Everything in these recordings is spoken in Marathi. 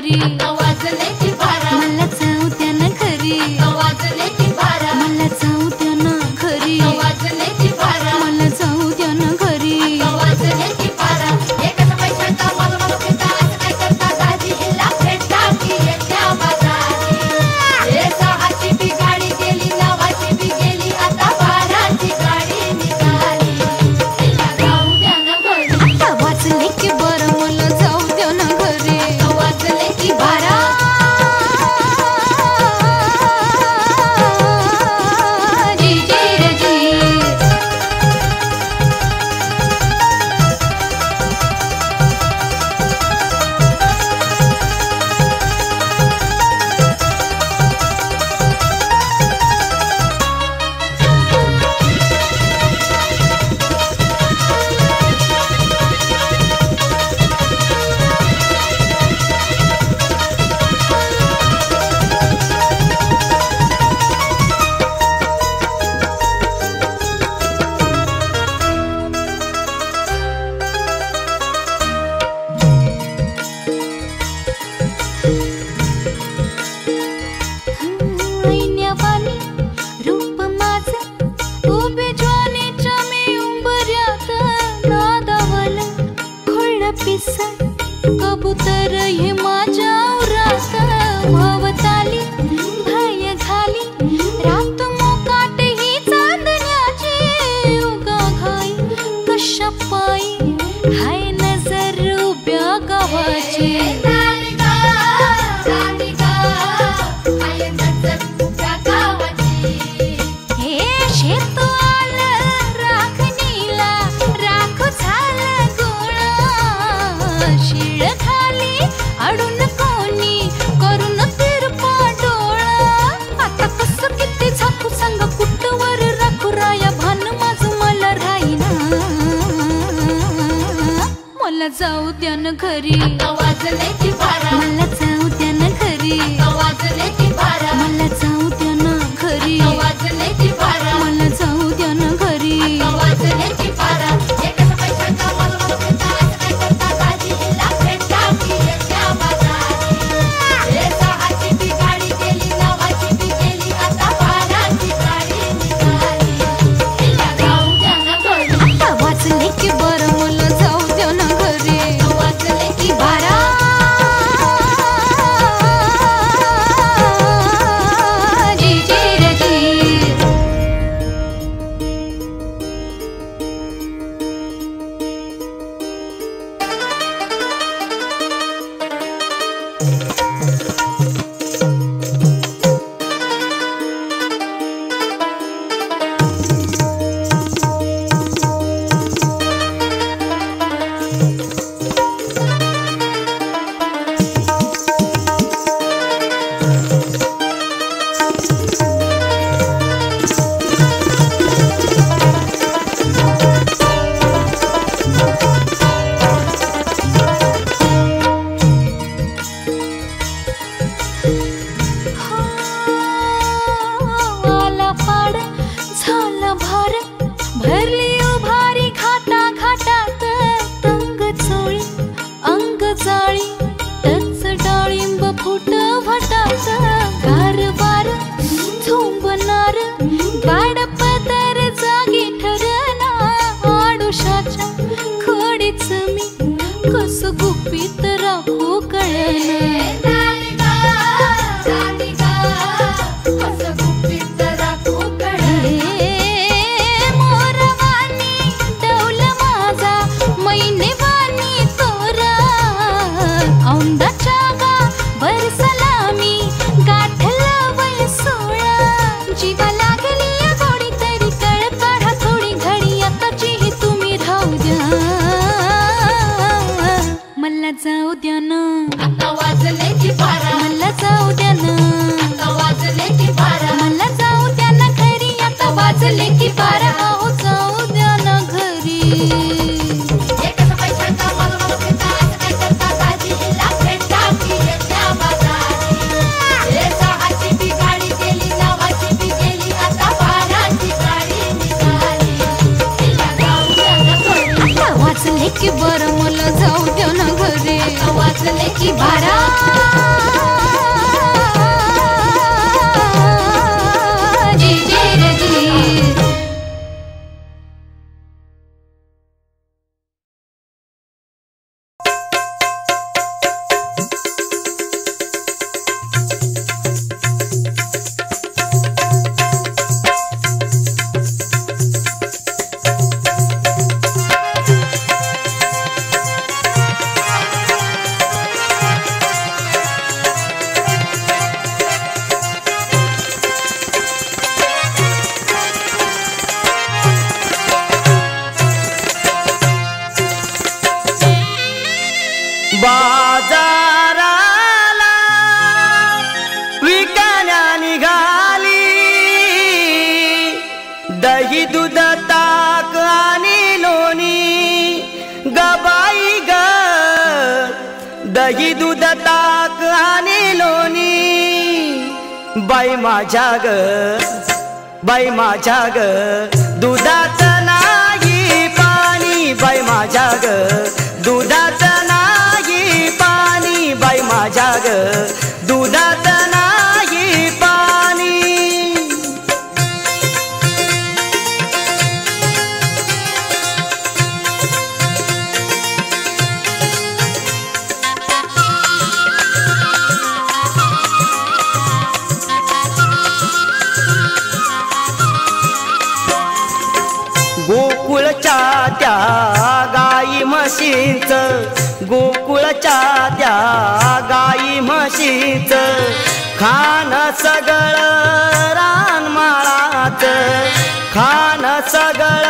द्या जाऊ द्या न घरी. वाजले की बारा. मला की बारा ताक आणि लोणी. बाई माझ्या ग बाई माझ्या ग दुधात नाही पाणी. बाई माझ्या ग दुधात नाही पाणी. बाई माझ्या ग गोकुळच्या त्या गाई म्हशीच गोकुळच्या त्या गाई म्हशीच. खान सगळ रानमाळात खान सगळ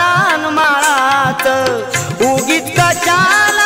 रानमाळात उगीत कशाला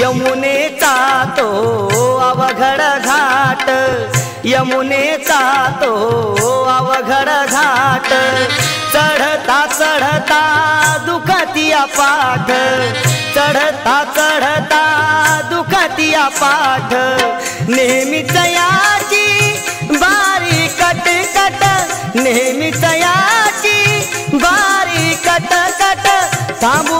यमुनेचा तो अवघड घाट यमुनेचा तो अवघड घाट. चढता चढता दुखतिया पाठ चढता चढता दुखतिया पाठ. नेहमीच याची बारी कट कट नेहमीच याची बारी कट कट. थांबू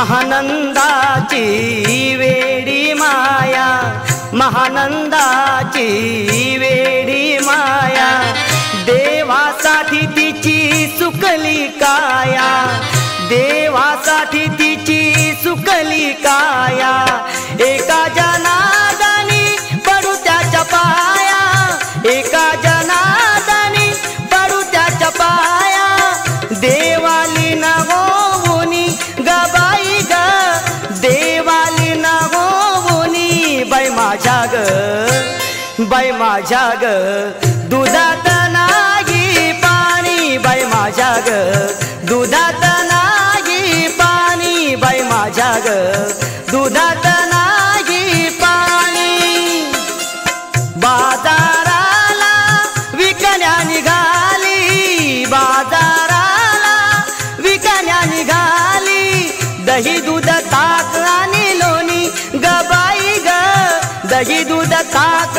महानंदाची वेडी माया महानंदाची वेडी माया देवासाठी तिची सुकली काया देवासाठी तिची सुकली काया बाई माझ्या ग. दुधात नाही पाणी बाई माझ्या ग. दुधात नाही पाणी बाई माझ्या ग. दुधात नाही पाणी. बाजाराला विकण्या निघाली बाजाराला विकण्या निघाली. दही दूध ताक आणि लोणी गबाई ग. दही दूध ताक